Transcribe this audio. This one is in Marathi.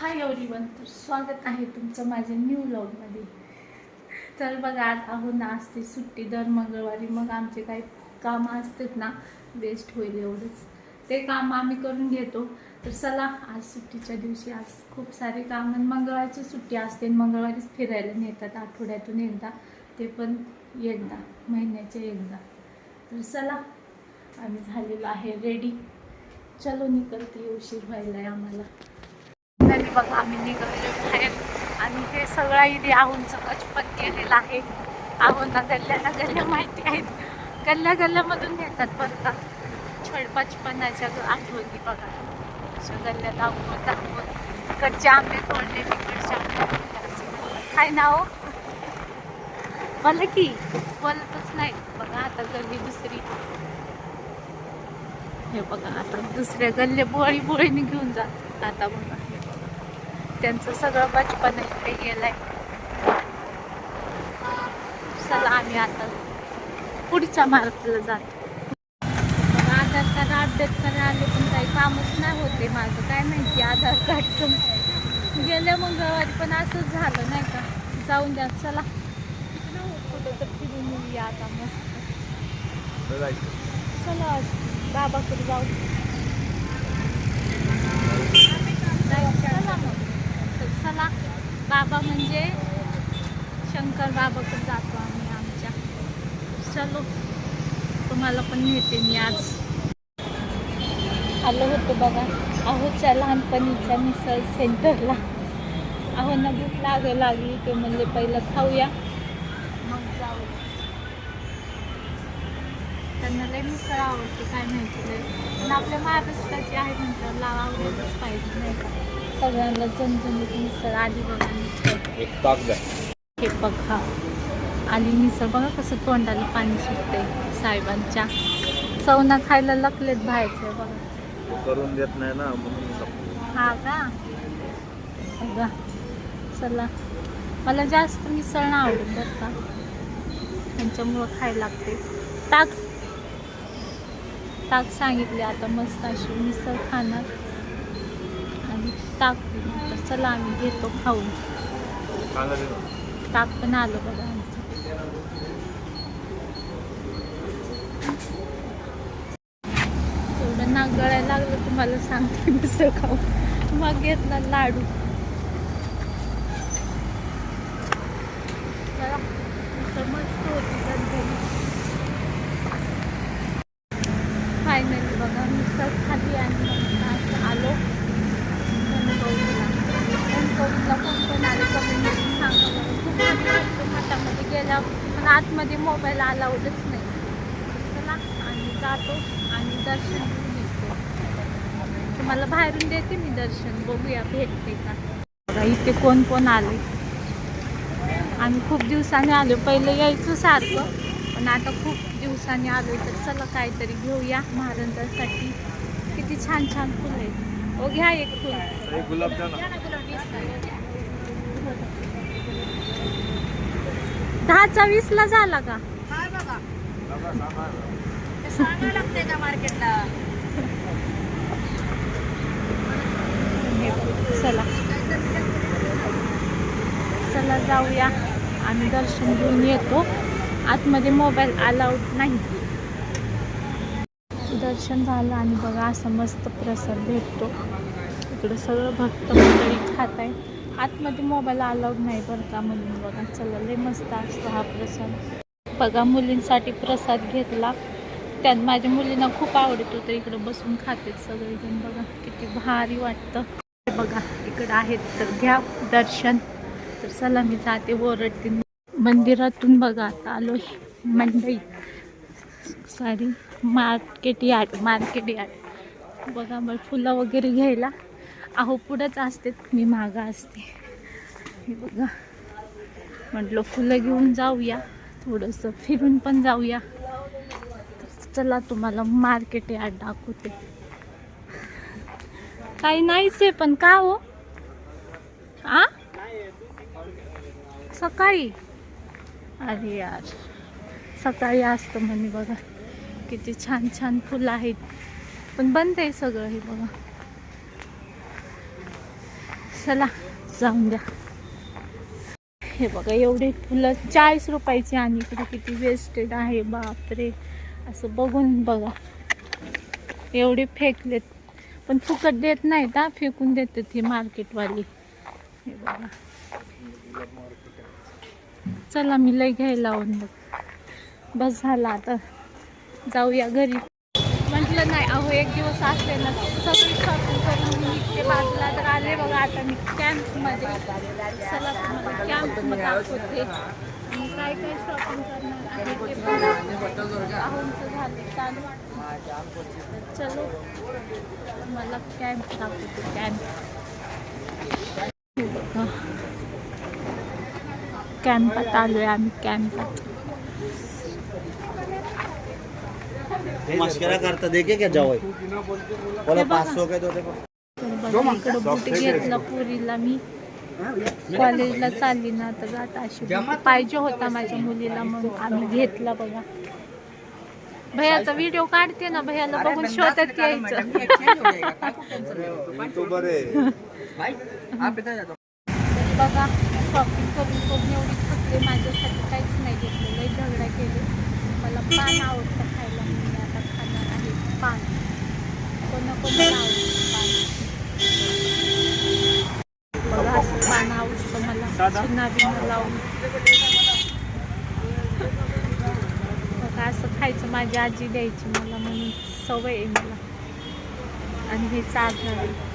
हाय एवरीवन तर स्वागत आहे तुमचं माझ्या न्यू ब्लॉगमध्ये तर बघा आज अहो ना असते सुट्टी. दर मंगळवारी मग आमचे काही कामं असतात ना वेस्ट होईल एवढंच. ते काम आम्ही करून घेतो. तर चला आज सुट्टीच्या दिवशी आज खूप सारे काम आणि मंगळवारची सुट्टी असते मंगळवारीच फिरायला नेतात आठवड्यातून एकदा. ते पण एकदा महिन्याचे एकदा. तर चला आम्ही झालेलो आहे रेडी चलो निकलते उशीर व्हायला आहे आम्हाला. बघा आम्ही निघालो बाहेर. आणि हे सगळं इथे आहूनचं बचपन केलेलं आहे. आहूनला गल्ल्याला गल्ल्या माहिती आहेत. गल्ल्या गल्ल्यामधून घेतात बरं का छोड बचपनाच्या आठवणी बघा. अशा गल्ल्यात आहून दाखवून इकडचे आंबे तोडले तिकडचे आंबे तोडले. असं बघा. काय नाव? की बोलतच नाही. बघा आता गल्ली दुसरी. हे बघा आता दुसऱ्या गल्ले बोळी बोळीने घेऊन जात आता बघा. त्यांचं सगळं बचपन इकडे गेलंय. चला आम्ही आता पुढच्या मार्गाला जातो. आधार कार्ड अपडेट करायला आले पण काही कामच नाही होते माझं. काय माहिती आधार कार्डचं. गेल्या मंगळवारी पण असंच झालं नाही का? जाऊन द्या चला. कुठं तर फिरून येऊया आता मस्त. चला आज बाबाकडे जाऊ. चला मग. बाबा म्हणजे शंकर बाबाकडे जातो आम्ही आमच्या. चलो तुम्हाला पण नेते मी आज. आलो होतो बघा. आहोच्या लहानपणीच्या मिसळ सेंटरला. अहो ना भूक लाग लागली ते म्हणजे पहिलं खाऊया. मग जाऊ. त्यांना लय मिसळ आवडते काय माहिती नाही. पण आपल्या महाराष्ट्राची आहे म्हटलं लावा आवडतच पाहिजे नाही का? सगळ्यांना झणझणीत मिसळ आली बघा मिसळ. एक ताक द्या. हे बघा आली मिसळ बघा कसं तोंडाला पाणी सुटते साहेबांच्या. चवना खायला लकलेत बाहेरचे बघा. करून देत नाही ना. हा का? बघा. चला. मला जास्त मिसळ नाही आवडत बरं का. त्यांच्यामुळं खायला लागते ताक. ताक सांगितले आता मस्त अशी मिसळ खाणार. ताक तर चला आम्ही घेतो खाऊन ताक पण आलं बघा आमचं. एवढं नाक गळायला लागलं तुम्हाला सांगते मिसळ खाऊ मग घेतला लाडू जरा मिसळ मस्त होती झणझणीत. फायनली बघा मिसळ खाली आणि मस्त असं आलो कणकवलीला कणकवलीला कोण कोण आले कमेंटमध्ये सांगा बरं खूप भारी वाटतं गेल्या पण आतमध्ये मोबाईल अलाउडच नाही. चला आणि जातो आणि दर्शन घेऊन येतो. तुम्हाला बाहेरून देते मी दर्शन. बघूया भेटते का? इथे कोण कोण आले? आम्ही खूप दिवसांनी आलो. पहिलं यायचं सारखं पण आता खूप दिवसांनी आलो तर चला काहीतरी घेऊया महाराजांसाठी. किती छान छान फुलं आहेत. ओ घ्या एक फुल. एक दहाचा वीसला झाला का? बघ, चला. चला जाऊया. आम्ही दर्शन घेऊन येतो. आतमध्ये मोबाईल अलाउड नाही. दर्शन झालं आणि बघा असा मस्त प्रसाद भेटतो. इकडं सगळं भक्त मंडळी खात आहे आतमध्ये मोबाईल अलाउड नाही बरं का म्हणून बघा. चला लय मस्त असतो हा प्रसाद बघा मुलींसाठी प्रसाद घेतला. त्यात माझ्या मुलींना खूप आवडतो तर इकडं बसून खाते सगळेजण. बघा किती भारी वाटतं. बघा इकडं आहेत तर घ्या दर्शन. तर चला मी जाते ओरडते मंदिरातून बघा आता आलो मंडई. Sorry market yard market yard बघा मग फुलं वगैरे घ्यायला. अहो पुढंच असते मी मागं असते. हे बघा. म्हटलं फुलं घेऊन जाऊया. थोडंसं फिरून पण जाऊया. चला तुम्हाला मार्केट यार्ड दाखवते. काही नाहीच आहे पण का हो? आ? सकाळी? अरे यार. सकाळी असतं म्हणे बघा. किती छान छान फुलं आहेत. पण बंद आहे सगळं हे बघा. चला जाऊन द्या. हे बघा एवढे फुलं चाळीस रुपयाची आणि इकडे किती वेस्टेड आहे बापरे. असं बघून बघा. एवढे फेकलेत. पण फुकट देत नाहीत हा फेकून देतात ही मार्केटवाली. हे बघा. चला मी लय घ्यायला लावून बघ. बस झाला आता. जाऊया घरी. एक दिवस असते ना सगळी शॉपिंग करून मी निघते बाजूला तर आले बघा आता मी कॅम्पमध्ये चला तुम्हाला कॅम्पमध्ये दाखवते. काय काय शॉपिंग करणार आहे ते पण झालं. चालू चलो मला कॅम्प दाखवते कॅम्प बघा कॅम्पात आलोय आम्ही कॅम्पात मस्करा करता देखे क्या जाओ बोला पाँच सौ के दो देखो. तर बघा इकडं बुट घेतला पुरीला मी. कॉलेजला चालली ना तर आता अशी पाहिजे होता माझ्या मुलीला मग आम्ही घेतला बघा. भैयाचा व्हिडिओ काढते ना भैयाला बघून शोधत यायचं. बघा शॉपिंग करून करून एवढी थकले माझ्यासाठी काहीच नाही घेतलं. लई झगडा केले. मला पान आवडतं खायला मी आता पान कोणा बघा असं पान आवडतं मला चुना बिना लावून असं खायचं माझी आजी द्यायची मला म्हणून सवय आहे मला आणि हे चालणार आहे